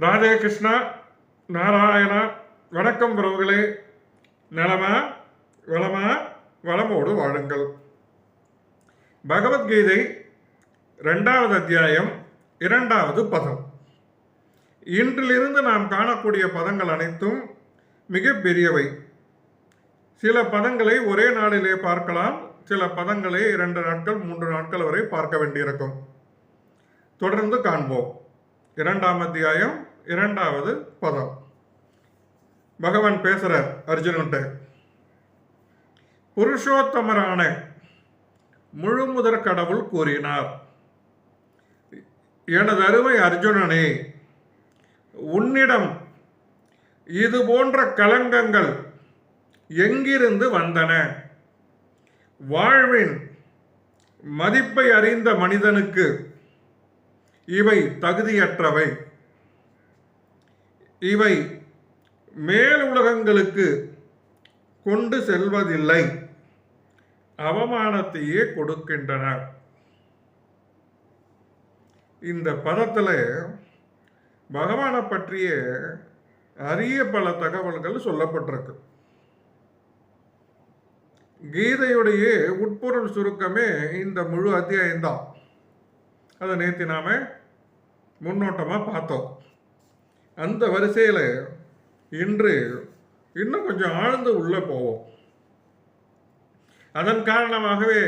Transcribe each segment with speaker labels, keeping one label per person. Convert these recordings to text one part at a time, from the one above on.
Speaker 1: ராதே கிருஷ்ணா நாராயணா வணக்கம் உறவுகளே. நலமா வளமா வளமோடு வாழுங்கள். பகவத்கீதை ரெண்டாவது அத்தியாயம் இரண்டாவது பதம். இன்றிலிருந்து நாம் காணக்கூடிய பதங்கள் அனைத்தும் மிகப்பெரியவை. சில பதங்களை ஒரே நாளிலே பார்க்கலாம் சில பதங்களை இரண்டு நாட்கள் மூன்று நாட்கள் வரை பார்க்க வேண்டியிருக்கும். தொடர்ந்து காண்போம். இரண்டாம் அத்தியாயம் இரண்டாவது பதம். பகவான் பேசுகிறார் அர்ஜுனன்ட்ட புருஷோத்தமரான முழுமுதற் கடவுள் கூறினார். எனது அருமை அர்ஜுனனே உன்னிடம் இது போன்ற கலங்கங்கள் எங்கிருந்து வந்தன? வாழ்வின் மதிப்பை அறிந்த மனிதனுக்கு இவை தகுதியற்றவை. இவை மேல் உலகங்களுக்கு கொண்டு செல்வதில்லை. அவமானத்தையே கொடுக்கின்றன. இந்த பதத்தில் பகவானை பற்றிய அரிய பல தகவல்கள் சொல்லப்பட்டிருக்கு. கீதையுடைய உட்பொருள் சுருக்கமே இந்த முழு அத்தியாயம்தான். அதை நேற்று நாம முன்னோட்டமாக பார்த்தோம். அந்த வரிசையில் இன்று இன்னும் கொஞ்சம் ஆழ்ந்து உள்ளே போவோம். அதன் காரணமாகவே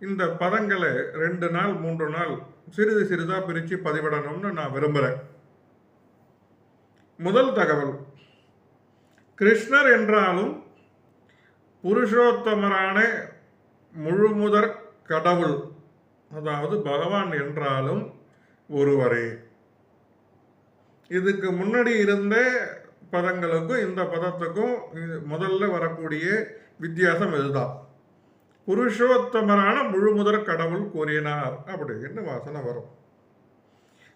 Speaker 1: இந்த பதங்களை ரெண்டு நாள் மூன்று நாள் சிறிது சிறிதாக பிரித்து பதிவிடணும்னு நான் விரும்புகிறேன் முதல் தகவல் கிருஷ்ணர் என்றாலும் புருஷோத்தமரான முழுமுதற் கடவுள் அதாவது பகவான் என்றாலும் ஒருவரே. இதுக்கு முன்னாடி இருந்த பதங்களுக்கும் இந்த பதத்துக்கும் முதல்ல வரக்கூடிய வித்தியாசம் இதுதான். புருஷோத்தமரான முழுமுதற் கடவுள் கூறினார். அப்படின்னு வாசனை வரும்?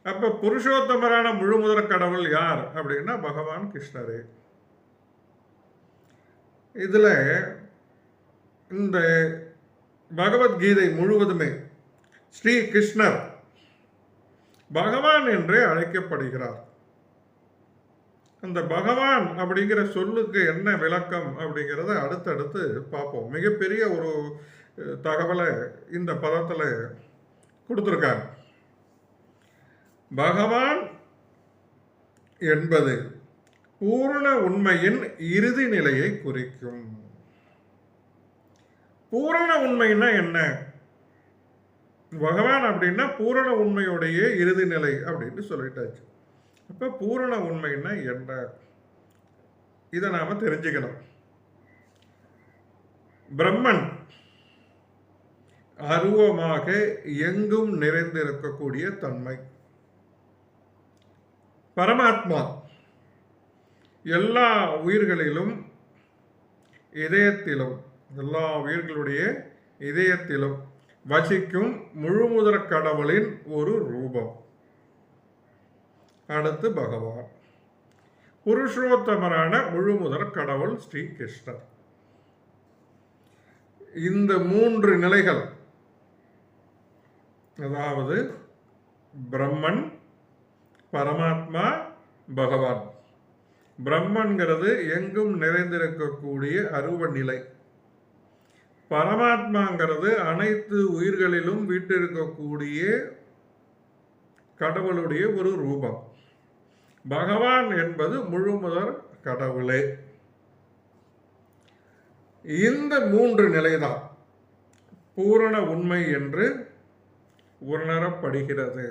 Speaker 1: அப்போ புருஷோத்தமரான முழுமுதற் கடவுள் யார்? அப்படின்னா பகவான் கிருஷ்ணரே. இதில் இந்த பகவத்கீதை முழுவதுமே ஸ்ரீ கிருஷ்ணர் பகவான் என்றே அழைக்கப்படுகிறார். அந்த பகவான் அப்படிங்கிற சொல்லுக்கு என்ன விளக்கம் அப்படிங்கிறத அடுத்தடுத்து பார்ப்போம். மிகப்பெரிய ஒரு தகவலை இந்த பதத்தில் கொடுத்துருக்காங்க பகவான் என்பது பூரண உண்மையின் இறுதி நிலையை குறிக்கும். பூரண உண்மைன்னா என்ன? பகவான் அப்படின்னா பூரண உண்மையுடைய இறுதி நிலை அப்படின்னு சொல்லிட்டாச்சு. அப்போ பூரண உண்மைன்னா என்ன? இதை நாம் தெரிஞ்சுக்கணும். பிரம்மன் அருவமாக எங்கும் நிறைந்திருக்கக்கூடிய தன்மை. பரமாத்மா எல்லா உயிர்களிலும் இதயத்திலும் எல்லா உயிர்களுடைய இதயத்திலும் வசிக்கும் முழுமுதற் கடவுளின் ஒரு ரூபம். அடுத்து பகவான். புருஷோத்தமரான முழுமுதற் கடவுள் ஸ்ரீ கிருஷ்ணர். இந்த மூன்று நிலைகள் அதாவது பிரம்மன் பரமாத்மா பகவான். பிரம்மன்கிறது எங்கும் நிறைந்திருக்கக்கூடிய அருவ நிலை. பரமாத்மாங்கிறது அனைத்து உயிர்களிலும் வீட்டிருக்கக்கூடிய கடவுளுடைய ஒரு ரூபம். பகவான் என்பது முழுமுதற் கடவுளே. இந்த மூன்று நிலைதான் பூரண உண்மை என்று உணரப்படுகிறது.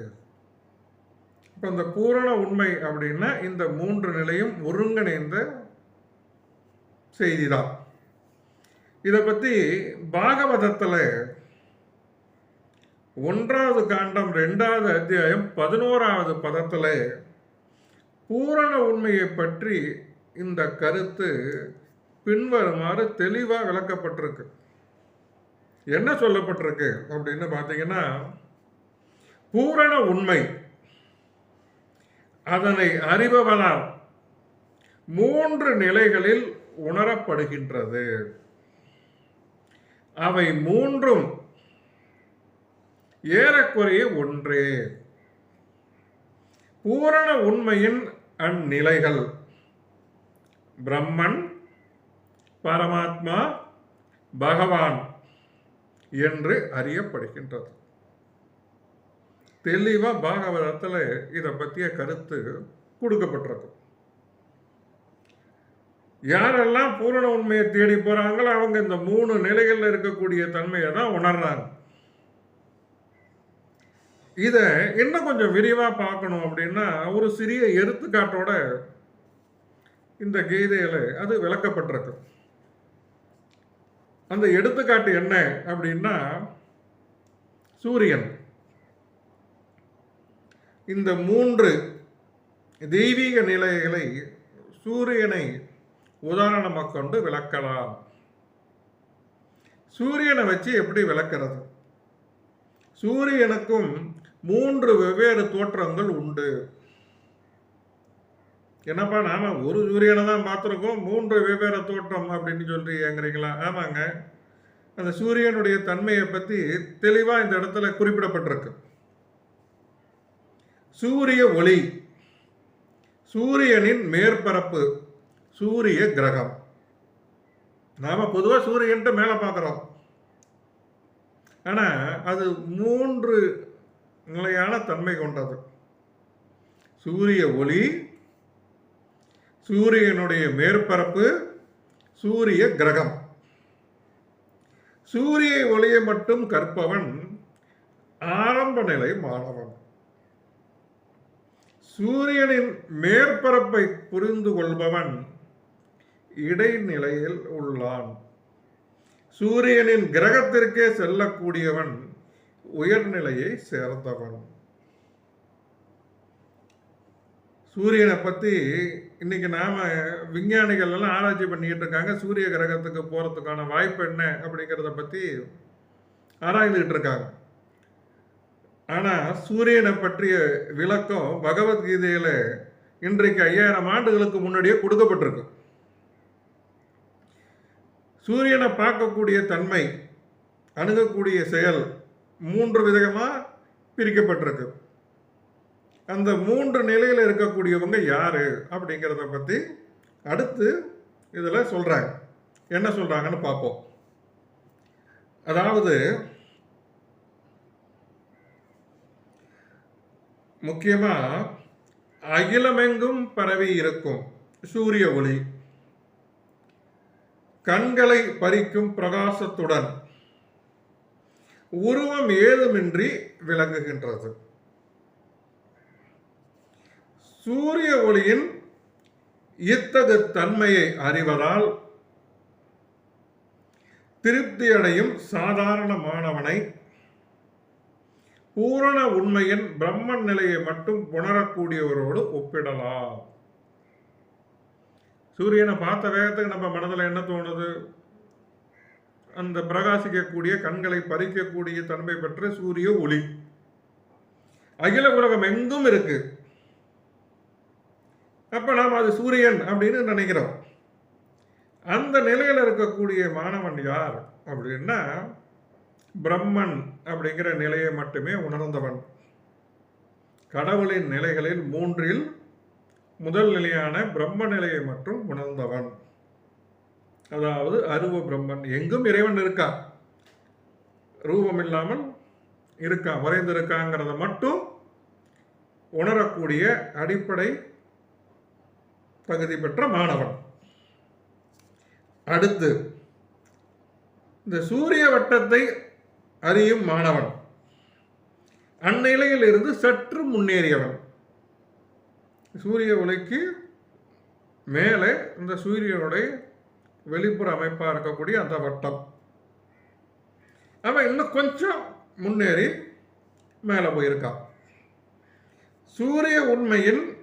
Speaker 1: இப்போ இந்த பூரண உண்மை அப்படின்னா இந்த மூன்று நிலையும் ஒருங்கிணைந்த செய்திதான். இதை பற்றி பாகவதத்தில் ஒன்றாவது காண்டம் ரெண்டாவது அத்தியாயம் பதினோராவது பதத்தில் பூரண உண்மையை பற்றி இந்த கருத்து பின்வருமாறு தெளிவாக விளக்கப்பட்டிருக்கு. என்ன சொல்லப்பட்டிருக்கு அப்படின்னு பார்த்தீங்கன்னா பூரண உண்மை. அதனை அறிபவனால் மூன்று நிலைகளில் உணரப்படுகின்றது. அவை மூன்றும் ஏறக்குறைய ஒன்றே. பூரண உண்மையின் அந்நிலைகள். பிரம்மன் பரமாத்மா பகவான் என்று அறியப்படுகின்றது. தெளிவாக பாகவதத்தில் இதை பற்றிய கருத்து கொடுக்கப்பட்டிருக்கும் யாரெல்லாம் பூரண உண்மையை தேடி போகிறாங்களோ அவங்க இந்த மூணு நிலைகளில் இருக்கக்கூடிய தன்மையை தான் உணர்றாங்க. இதை இன்னும் கொஞ்சம் விரிவாக பார்க்கணும் அப்படின்னா ஒரு சிறிய எடுத்துக்காட்டோட இந்த கீதையில் அது விளக்கப்பட்டிருக்கு. அந்த எடுத்துக்காட்டு என்ன அப்படின்னா சூரியன். இந்த மூன்று தெய்வீக நிலைகளை சூரியனை உதாரணமாக கொண்டு விளக்கலாம். சூரியனை வச்சு எப்படி விளக்கிறது? சூரியனுக்கும் மூன்று வெவ்வேறு தோற்றங்கள் உண்டு. என்னப்பா நாம ஒரு சூரியனை தான் பார்த்துருக்கோம். மூன்று வெவ்வேறு தோற்றம் அப்படின்னு சொல்லி ஏங்குறீங்களா ஆமாங்க. அந்த சூரியனுடைய தன்மையை பற்றி தெளிவாக இந்த இடத்துல குறிப்பிடப்பட்டிருக்கு. சூரிய ஒளி. சூரியனின் மேற்பரப்பு சூரிய கிரகம். நாம பொதுவா சூரியன்ட்டு மேலே பார்க்குறோம். ஆனா அது மூன்று நிலையான தன்மை கொண்டது. சூரிய ஒளி சூரியனுடைய மேற்பரப்பு சூரிய கிரகம். சூரிய ஒளியை மட்டும் கற்பவன் ஆரம்ப நிலை மாணவன். சூரியனின் மேற்பரப்பை புரிந்து கொள்பவன் இடைநிலையில் உள்ளான். சூரியனின் கிரகத்திற்கே செல்லக்கூடியவன் உயர்நிலையை சேர்ந்தவன். சூரியனை பற்றி இன்னைக்கு நாம விஞ்ஞானிகள் எல்லாம் ஆராய்ச்சி பண்ணிக்கிட்டு இருக்காங்க. சூரிய கிரகத்துக்கு போகிறதுக்கான வாய்ப்பு என்ன அப்படிங்கிறத பற்றி ஆராய்ந்துக்கிட்டு இருக்காங்க. ஆனால் சூரியனை பற்றிய விளக்கம் பகவத்கீதையில் இன்றைக்கு ஐயாயிரம் ஆண்டுகளுக்கு முன்னாடியே கொடுக்கப்பட்டிருக்கு. சூரியனை பார்க்கக்கூடிய தன்மை அணுகக்கூடிய செயல் மூன்று விதமாக பிரிக்கப்பட்டிருக்கு. அந்த மூன்று நிலையில் இருக்கக்கூடியவங்க யார் அப்படிங்கிறத பற்றி அடுத்து இதில் சொல்கிறாங்க என்ன சொல்கிறாங்கன்னு பார்ப்போம். அதாவது முக்கியமாக அகிலமெங்கும் பரவி இருக்கும் சூரிய ஒளி. கண்களை பறிக்கும் பிரகாசத்துடன் உருவம் ஏதுமின்றி விளங்குகின்றது. சூரிய ஒளியின் இத்தகு தன்மையை அறிவதால் திருப்தியடையும் சாதாரண மாணவனை பூரண உண்மையின் பிரம்மன் நிலையை மட்டும் உணரக்கூடியவரோடு ஒப்பிடலாம். சூரியனை பார்த்த வேகத்துக்கு நம்ம மனதில் என்ன தோணுது? அந்த பிரகாசிக்கக்கூடிய கண்களை பறிக்கக்கூடிய தன்மை பெற்ற சூரிய ஒளி. அகில உலகம் எங்கும் இருக்கு. அப்ப நாம் அது சூரியன் அப்படின்னு நினைக்கிறோம். அந்த நிலையில் இருக்கக்கூடிய மாணவன் யார் அப்படின்னா பிரம்மன் அப்படிங்கிற நிலையை மட்டுமே உணர்ந்தவன். கடவுளின் நிலைகளில் மூன்றில் முதல் நிலையான பிரம்ம நிலையை மட்டும் உணர்ந்தவன். அதாவது அருவ பிரம்மன். எங்கும் இறைவன் இருக்கா? ரூபம் இல்லாமல் இருக்கா வரைந்திருக்காங்கிறத மட்டும் உணரக்கூடிய அடிப்படை தகுதி பெற்ற மாணவன். அடுத்து இந்த சூரிய வட்டத்தை அறியும் மாணவன். அந்நிலையில் இருந்து சற்று முன்னேறியவன். சூரிய ஒளிக்கு மேலே இந்த சூரியனுடைய வெளிப்புற அமைப்பாக இருக்கக்கூடிய அந்த வட்டம். அவன் இன்னும் கொஞ்சம் முன்னேறி மேலே போயிருக்கான். சூரிய உண்மையின்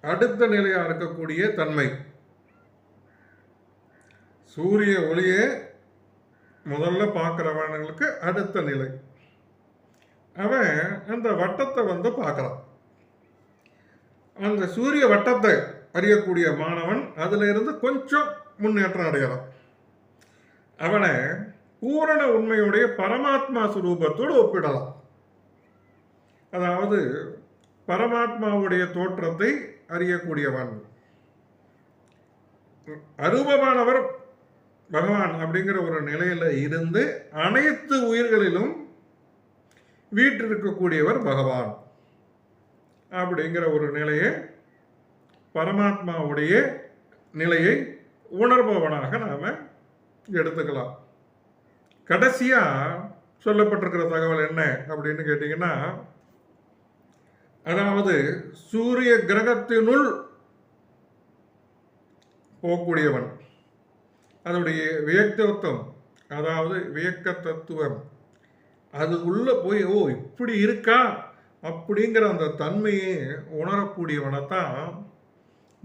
Speaker 1: அடுத்த நிலையாக இருக்கக்கூடிய தன்மை. சூரிய ஒளியே முதல்ல பார்க்குறவனுங்களுக்கு அடுத்த நிலை. அவன் அந்த வட்டத்தை வந்து பார்க்குறான். அந்த சூரிய வட்டத்தை அறியக்கூடிய மாணவன் அதில் இருந்து கொஞ்சம் முன்னேற்றம் அடையலாம். அவனை பூரண உண்மையுடைய பரமாத்மா சுரூபத்தோடு ஒப்பிடலாம். அதாவது பரமாத்மாவுடைய தோற்றத்தை அறியக்கூடியவன். அருபமானவர் பகவான் அப்படிங்கிற ஒரு நிலையில இருந்து அனைத்து உயிர்களிலும் வீற்றிருக்கக்கூடியவர் பகவான் அப்படிங்கிற ஒரு நிலையை பரமாத்மாவுடைய நிலையை உணர்பவனாக நாம் எடுத்துக்கலாம். கடைசியாக சொல்லப்பட்டிருக்கிற தகவல் என்ன அப்படின்னு கேட்டிங்கன்னா அதாவது சூரிய கிரகத்தினுள் போகக்கூடியவன் அதனுடைய வியக்தத்துவம் அதாவது வியக்க தத்துவம் அது உள்ளே போய் ஓ இப்படி இருக்கா? அப்படிங்கிற அந்த தன்மையை உணரக்கூடியவனை தான்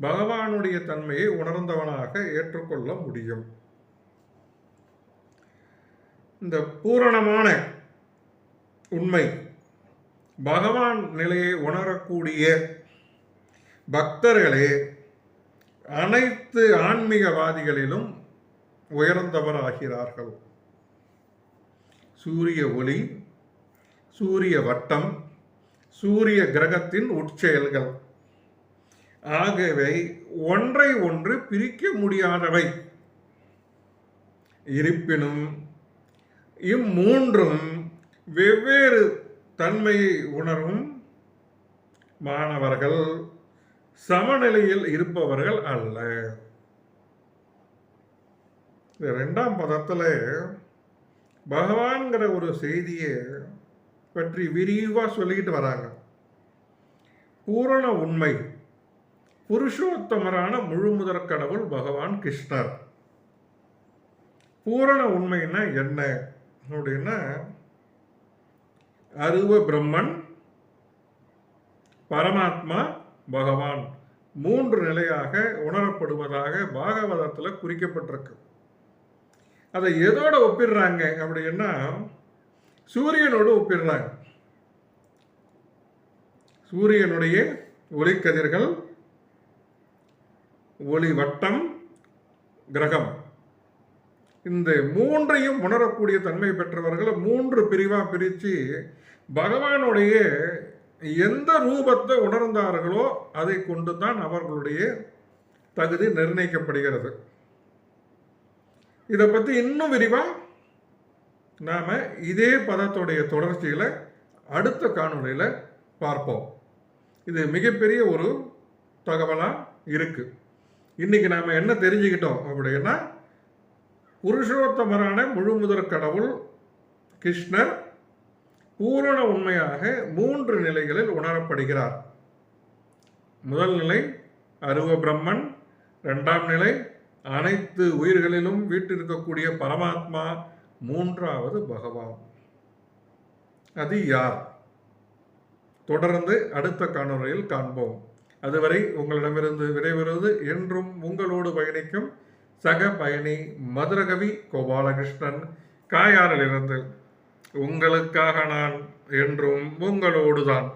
Speaker 1: பகவானுடைய தன்மையை உணர்ந்தவனாக ஏற்றுக்கொள்ள முடியும். இந்த பூரணமான உண்மை பகவான் நிலையை உணரக்கூடிய பக்தர்களே அனைத்து ஆன்மீகவாதிகளிலும் உயர்ந்தவராகிறார்கள். சூரிய ஒளி சூரிய வட்டம் சூரிய கிரகத்தின் உட்செயல்கள். ஆகவே ஒன்றை ஒன்று பிரிக்க முடியாதவை. இருப்பினும் இம்மூன்றும் வெவ்வேறு தன்மையை உணரும் மாணவர்கள் சமநிலையில் இருப்பவர்கள் அல்ல. இந்த ரெண்டாம் பதத்தில் பகவான்கிற ஒரு செய்தியை பற்றி விரிவாக சொல்லிக்கிட்டு வராங்க. பூரண உண்மை. புருஷோத்தமரான முழுமுதற் கடவுள் பகவான் கிருஷ்ணர். பூரண உண்மைன்னா என்ன? அப்படின்னா அருவ பிரம்மன் பரமாத்மா பகவான். மூன்று நிலையாக உணரப்படுவதாக பாகவதத்தில் குறிக்கப்பட்டிருக்கு. அதை எதோட ஒப்பிடுறாங்க அப்படின்னா சூரியனோடு ஒப்பிடுறாங்க. சூரியனுடைய ஒளிக்கதிர்கள் ஒளி வட்டம் கிரகம். இந்த மூன்றையும் உணரக்கூடிய தன்மை பெற்றவர்களை மூன்று பிரிவாக பிரித்து பகவானுடைய எந்த ரூபத்தை உணர்ந்தார்களோ அதை கொண்டு தான் அவர்களுடைய தகுதி நிர்ணயிக்கப்படுகிறது. இதை பற்றி இன்னும் விரிவாக நாம் இதே பதத்துடைய தொடர்ச்சியில் அடுத்த காணொளியில் பார்ப்போம். இது மிகப்பெரிய ஒரு தகவலாக இருக்குது இன்னைக்கு நாம் என்ன தெரிஞ்சுக்கிட்டோம் அப்படின்னா புருஷோத்தமரான முழுமுதற் கடவுள் கிருஷ்ணர் பூரண உண்மையாக மூன்று நிலைகளில் உணரப்படுகிறார். முதல் நிலை அருவ பிரம்மன். இரண்டாம் நிலை அனைத்து உயிர்களிலும் வீட்டிருக்கக்கூடிய பரமாத்மா. மூன்றாவது பகவான். அது யார்? தொடர்ந்து அடுத்த காணொலியில் காண்போம். அதுவரை உங்களிடமிருந்து விடைபெறுவது என்றும் உங்களோடு பயணிக்கும் சக பயணி மதுரகவி கோபாலகிருஷ்ணன் காயாரிலிருந்து உங்களுக்காக நான் என்றும் உங்களோடுதான்.